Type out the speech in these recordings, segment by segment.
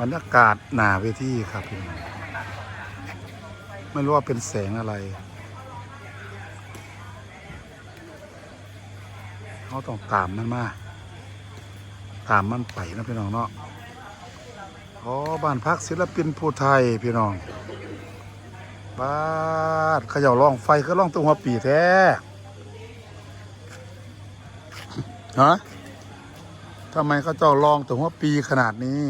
บรรยากาศหนาเวทีครับพี่น้องไม่รู้ว่าเป็นแสงอะไรเขาต้องตามมันมา ตามมันไปนะพี่น้องเนาะอ๋อบ้านพักศิลปินภูไทยพี่น้องบ้านเขย่าล่องไฟก็ล่องตัวหัวปีแท้ฮะ ทำไมเขาเจ้าลองตัวหัวปีขนาดนี้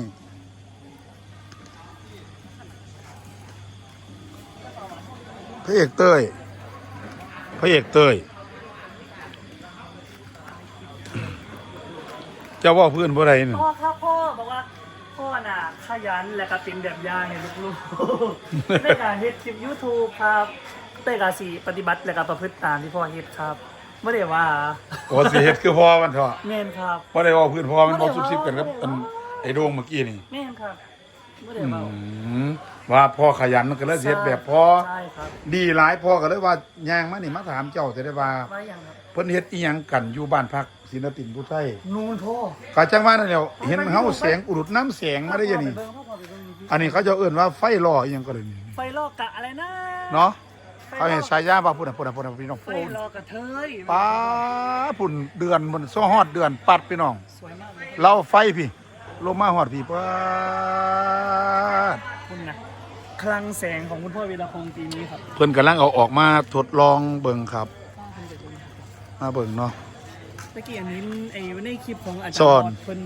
พระเอกเต้ย พระเอกเต้ยเจ้าว่าเพื่อนเพื่อไรนี่พ่อครับพ่อบอกว่าพ่อน่ะขยันและก็เป็นแบบอย่างให้ลูกๆในการเฮ็ดคลิป YouTube ครับเต้กาสีปฏิบัติและก็ประพฤติตามที่พ่อเฮ็ดครับ ไม่ได้ว่าโอ้สิเฮ็ดคือพ่อมันเถอะแม่นครับว่าได้ว่าเพื่อนพ่อมันบอกซุบซิบกันกับอันไอ้โดงเมื่อกี้นี่ แม่นครับไม่ได้อืว่า มว่าพ่อขยันมันก็เลยสิเฮ็ดแบบพ่อใช่ครับ ดีหลายพ่อก็เลยว่าย่างมานี่มาถามเจ้าจะได้ว่าว่าอย่างครับเพิ่นเฮ็ดอีหยังกันอยู่บ้านพักศิลปินผู้ไทยนูนพ่อก็จังว่านั่นแหล้วเห็นเฮาแสงอุดน้ำแสงมาได้ยังนี่ พ่อไปเบิ่งพ่อไปเบิ่งอันนี้เขาจะเอิ้นว่าไฟล่ออีหยังก็เลยนี่ไฟลอกกะอะไรนะเนาะ เขาเห็นสายยาว่าพุ่นน่ะพุ่นน่ะพุ่นน่ะพี่น้องไฟโอ้ลอกกะเทยป้าพุ่นเดือนบนซ้อฮอดเดือนปัดพี่น้อง สวยมากเลยเราไฟพี่ลงมาฮอดพี่ป้าดคุณนะคลังแสงของคุณพ่อวีรพงษ์ปีนี้ครับเพิ่นกำลังเอาออกมาทดลองเบิ่งครับ มาเบิ่งเนาะ ตะกี้อันนี้ไอ้ในคลิปของอาจารสอนย์บอดเพิ่น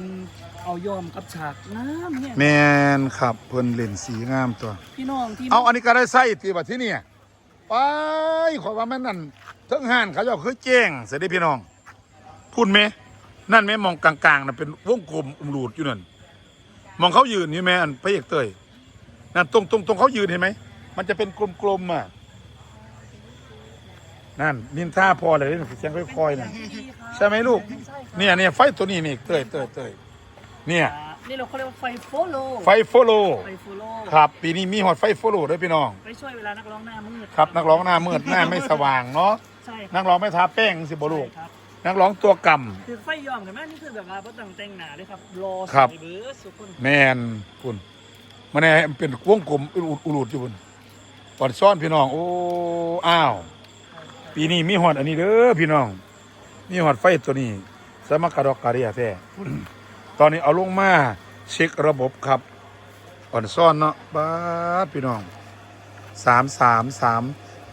เอายอมกับฉากน้ำเนี่ยแมนครับเพิ่นเล่นสีงามตัวพี่น้องที่เอาอันนี้ก็ได้ใส่ตีบัดที่นี่ ไปขอว่าแม่นั่นเทั้งห้านเขาเจ้าคือแจ้งเสียได้พี่น้องพูดไหมนั่นไหมมองกลางๆน่ะเป็นวงกลมอุ้มรูดอยู่นั่นมองเขายืนนี่ไหมอันพระเอกเตยนั่นตรงตรงตรงเขายืนเห็นไหมมันจะเป็นกลมๆอะนั่นนินท่าพอเลยเสียงค่อยๆน่ะใช่ไหมลูกเนี่ยเนี่ยไฟตัวนี้นี่เตยเตยเตยเนี่ย นี่เราเขาเรียกว่าไฟโฟโลไฟโฟโลไฟโฟโลครับปีนี้มีหอดไฟโฟโลด้วยพี่น้องไปช่วยเวลานักร้องหน้ามืดครับนักร้องหน้ามืดหน้าไม่สว่างเนาะใช่คนัรับกร้องไม่ทาแป้งสิบลูกใช่ครับนักร้องตัวกคือไฟยอมกันไหมนี่คือแบบว่าบ่ต้องแต่งหน้าเลยครับรอครับใส่เบอร์สุกุลำแมนคุณมันเนี่ยเป็นวงกลมอุดอุลุดอยู่คุณปอดซ่อนพี่น้องโอ้อ้าว ปีนี้มีหอดอันนี้เด้อพี่น้อง มีหอดไฟตัวนี้สมักกระดอกกระเดียแท้ ตอนนี้เอาลงมาเช็คระบบครับอ่อนซ่อนเนาะบ้าดพี่น้องสามสามสาม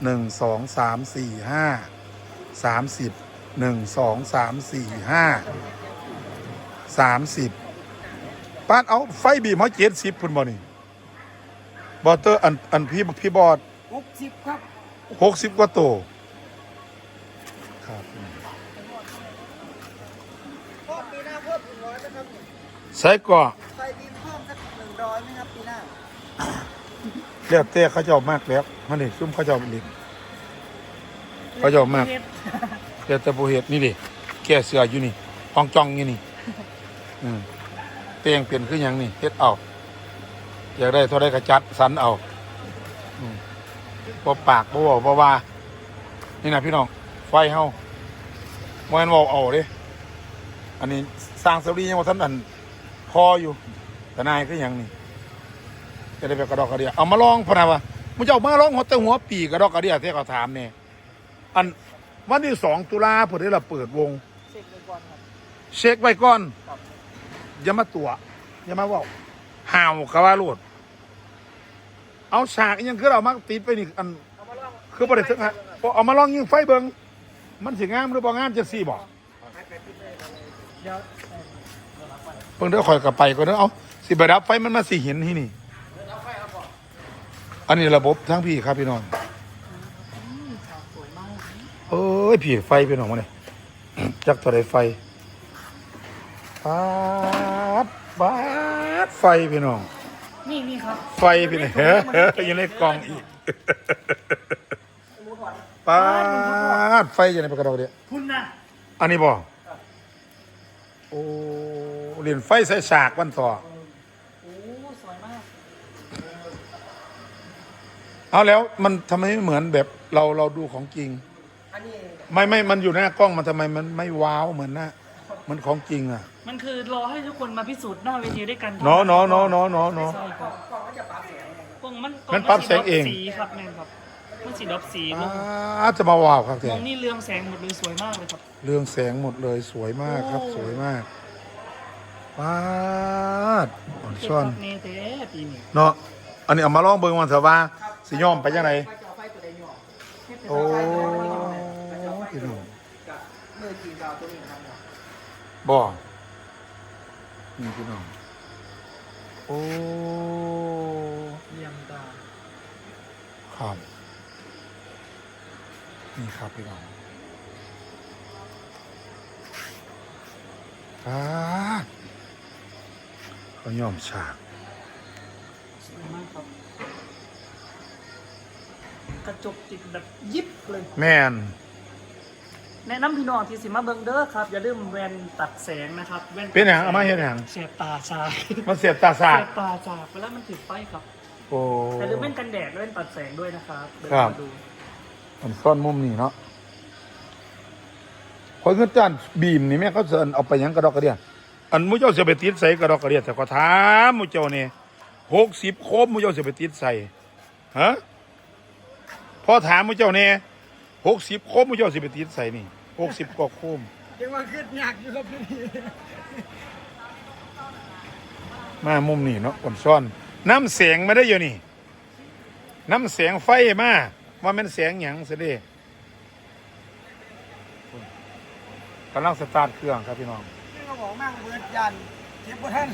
หนึ่งสองสามสี่ห้าสามสิบหนึ่งสองสามสี่ห้าสามสิบป้านเอาไฟบีมเขาเจ็ดสิบพุ่นบ่นี่บอเตอร์อันอันพี่พี่บอดหกสิบครับหกสิบกว่าโตวครับ เพิ่มปีหน้าเพิ่มหนึ่งร้อยนะครับใส่ก่อไฟดินเพิ่มสักหนึ่งร้อยไหมครับปีหน้าเรียกเต้เขาเจ้ามากแล้วมันนี่ซุ่มเขาเจ้าเลินเขาจะเอามากเรียกแต่ผู้เห็ดนี่ดิแก่เสืออยู่นี่ห้องจองอยู่นี่อืมเตียงเปลี่ยนคือหยังนี่เฮ็ดเอาอยากได้เท่าได้กระจัดสันเอาอืมบ่ปากบ่เว้าบ่ว่า นี่นะพี่น้อง ไฟเฮาบ่แม่นเว้าเอาเด้ อันนี้สร้างเสาดียังบ่าทันอันพออยู่ แต่นายคือหยังนี่จะได้ไปกระดอกกระเดียเอามาลองพนะวะมึงจะเอามาลองหัวแต่หัวปีกระดอกกระเดียที่เขาถามเนี่ยอันวันที่สองตุลาพอดีเราเปิดวงเช็คไปก่อนครับเช็คไว้ก่อนอย่ามาตัวอย่ามาว่าห่าวกะว่าโลดเอาฉากยังคือเรามักติดไปนี่อันคือประเด็นทึกฮะเอามาลองยิงไฟเบิงมันสิงามหรือบ่งามจะสี่บอก เพิ่งเดี๋ยวคอยกลับไปก่อนเด้อเอาสิไปดับไฟมันมาสิเห็นที่นี่ อันนี้ระบบทั้งพี่ครับพี่น้องเอ้ยผีไฟเป็นของมันเลยจักตัวใดไฟปาดปาดไฟพี่น้อง นี่นี่ครับ ไฟพี่น้องเฮ้ยอยู่ในกล่องอีกปาดไฟอยู่ในปากกระดอกเดียวคุณนะอันนี้บ่โอ้เรียนไฟใส่ฉากวันต่อโอ้สวยมากเอาแล้วมันทำไมไม่เหมือนแบบเราเราดูของจริง อันนี้ไม่ไม่มันอยู่หน้ากล้องมันทำไมมันไม่ว้าวเหมือนหน้ามันของจริงอะมันคือรอให้ทุกคนมาพิสูจน์หน้าเวทีด้วยกันเนาะเนาะเนาะเนาะเนาะเนาะใช่ครับกล้องมันมันปรับแสงเอง สีครับแม่นครับ มันสีดอบสีลงอาจะมาว้าวครับแกมองนี่เรืองแสงหมดเลยสวยมากเลยครับ เรื่องแสงหมดเลยสวยมากครับโอ้สวยมากปาดอ่อนเก็บช้อนพักเนเต้ปีนี้เนาะอันนี้เอามาลองเบิ่งวันเถอะว่าสิยอมไปยังไงโอ้พี่น้องมือจีนดาวตัวนี้ครับบ่นี่พี่น้องโอ้ เยี่ยมตา ครับ นี่ครับพี่น้องปาดเขายอมฉากสวยมากครับ กระจกติดแบบยิบเลย แม่นแนะนำพี่น้องที่สิมาเบิ่งเด้อครับ อย่าลืมแว่นตัดแสงนะครับแว่นเป็นหยังเอามาเฮ็ดหยัง เสียบตาชามันเสียบตาสาเสีดยบตาจากเวลามันติดไฟครับ โอ้อย่าลืมแว่นกันแดดและแว่นตัดแสงด้วยนะครับเดินครับ มาดู มันซ่อนมุมนี่เนาะคนเงินจานบีมนี่แม่เขาจะเอาไปยังกระดอกกระเดียอันมุเจ้าเสียไปติดใส่กระดอกกระเดียแต่ก็ถามมุเจ้านี่หกสิบโคมมุเจ้าเสียไปติดใส่ฮะพอถามมุเจ้าเนี่ยหกสิบโคมมุเจ้าเสียไปติดใส่นี่หกสิบกว่าโคมยังว่าขึ้นยากอยู่ครับพี่มามุมนี่เนาะอ่อนซ่อน น้ำเสียงมาได้อยู่นี่ น้ำเสียงไฟมา ว่ามันเสียงหยังเสียเดิกำลังสตาร์ทเครื่องครับพี่น้องนี่ก็บอกมั่งเบิร์ดยันเก็บบ่ทัน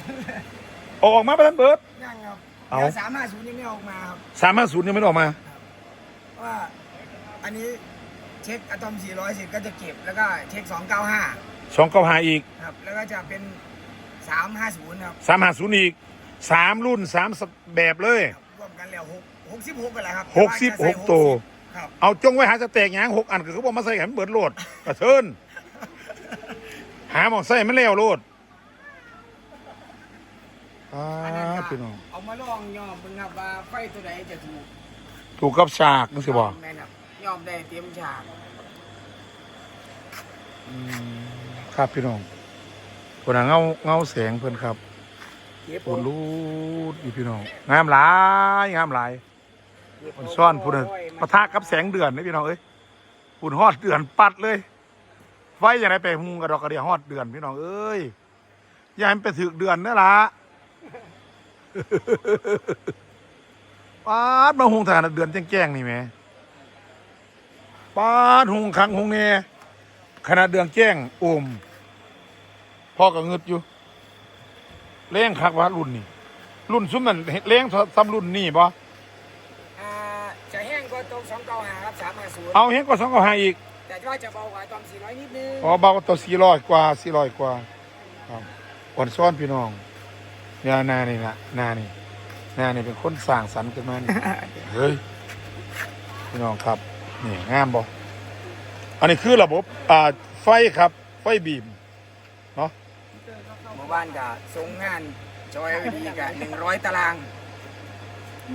เอาออกมาประทันเบิดยังครับเอาเดี๋ยวสามห้าศูนย์ยังไม่ออกมาครับสามห้าศูนย์ยังไม่ได้ออกมาว่าอันนี้เช็คอะตอม400เสร็จก็จะเก็บแล้วก็เช็ค295สองเก้าหาอีกครับ แล้วก็จะเป็น350ครับสามห้าศูนย์อีกสามรุ่นสามแบบเลยรวมกันแล้ว6 66กันแหละครับหกสิบหกตัวครับเอาจงไว้หาสเต็กหยางหกอันก็คือบอกมาใส่แขนเบิดโหลดกระเทินหาหมองใส่ไม่แล้วโหลดอ่าอันนั้นก็พี่น้องเอามาลองยอมเบิ่งครับว่าไฟตัวไหนจะถูกถูกกับฉากนึกสิบ่แม่นครับยอมได้เตรียมฉากอืมครับพี่น้องคนน่ะเงาเงาแสงเพิ่นครับเก็บปุ่นรูดอยู่พี่น้องงามหลายงามหลาย มันซ่อนพุ่นน่ะปะทะกับแสงเดือนนี่พี่น้องเอ้ยพุ่นฮอดเดือนปัดเลยไฟอย่างไรไปหุงกระดอกกระเดียฮอดเดือนพี่น้องเอ้ยอย่าให้มันไปถึกเดือนนั่นละปาดมาหุงทารเดือนแจ้งๆนี่แหม่ปาดหุงครั้งหุงเน่ขนาดเดือนแจ้งโอมพ่อก็เงึดอยู่เลี้ยงคักว่ารุ่นนี้รุ่นซุ้มนั่นเลี้ยงซ้ำรุ่นนี่ปะ อ่าจะแห้งกว่าตรง 295ครับ350เอาเห็นก็สองก็หาอีก แต่ว่าจะเบากว่าตอน400นิดนึงอ๋อเบากว่าตัวสี่ร้อยกว่าสี่ร้อยกว่าครับอ่อนซ้อนพี่น้องเนี่ยนานี่นะนานี่นานี่เป็นคนสร้างสรรค์ขึ้นมานี่ เฮ้ย พี่น้องครับ นี่งามบ่อันนี้คือระบบอ่าไฟครับ ไฟบีมหมู่บ้านกับทรงงานจอยวีดีกับ100ตาราง